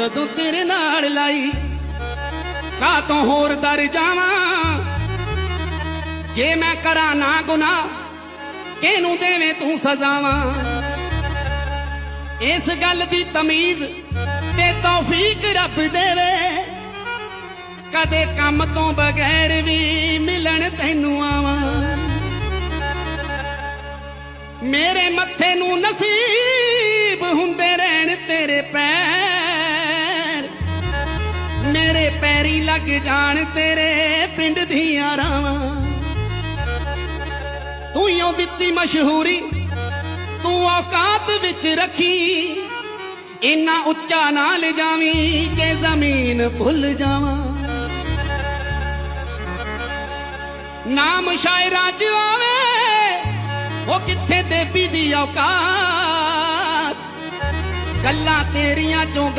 ਜਦੋਂ ਤੇਰੇ ਨਾਲ ਲਾਈ ਕਾ ਤੋਂ ਹੋਰ ਦਰ ਜਾਵਾਂ? ਜੇ ਮੈਂ ਕਰਾਂ ਨਾ ਗੁਨਾਹ, ਕਿਹਨੂੰ ਦੇਵੇਂ ਤੂੰ ਸਜ਼ਾਵਾਂ? ਇਸ ਗੱਲ ਦੀ ਤਮੀਜ਼ ਤੇ ਤੌਫੀਕ ਰੱਬ ਦੇਵੇ। ਕਦੇ ਕੰਮ ਤੋਂ ਬਗੈਰ ਵੀ ਮਿਲਣ ਤੈਨੂੰ ਆਵਾਂ। ਮੇਰੇ ਮੱਥੇ ਨੂੰ ਨਸੀਬ ਮੇਰੇ ਪੈਰੀ ਲੱਗ ਜਾਣ ਤੇਰੇ ਪਿੰਡ ਦੀਆਂ ਰਾਵਾਂ। ਤੂੰ ਯੋਂ ਦਿੱਤੀ ਮਸ਼ਹੂਰੀ, ਤੂੰ ਔਕਾਤ ਵਿੱਚ ਰੱਖੀ। ਇੰਨਾ ਉੱਚਾ ਨਾ ਲਿਜਾਵੀਂ ਕਿ ਜ਼ਮੀਨ ਭੁੱਲ ਜਾਵਾਂ। ਨਾਮ ਸ਼ਾਇਰਾਂ ਚ ਆਵੇ, ਉਹ ਕਿੱਥੇ ਦੇਵੀ ਦੀ ਔਕਾਤ? ਗੱਲਾਂ ਤੇਰੀਆਂ ਚੋਂ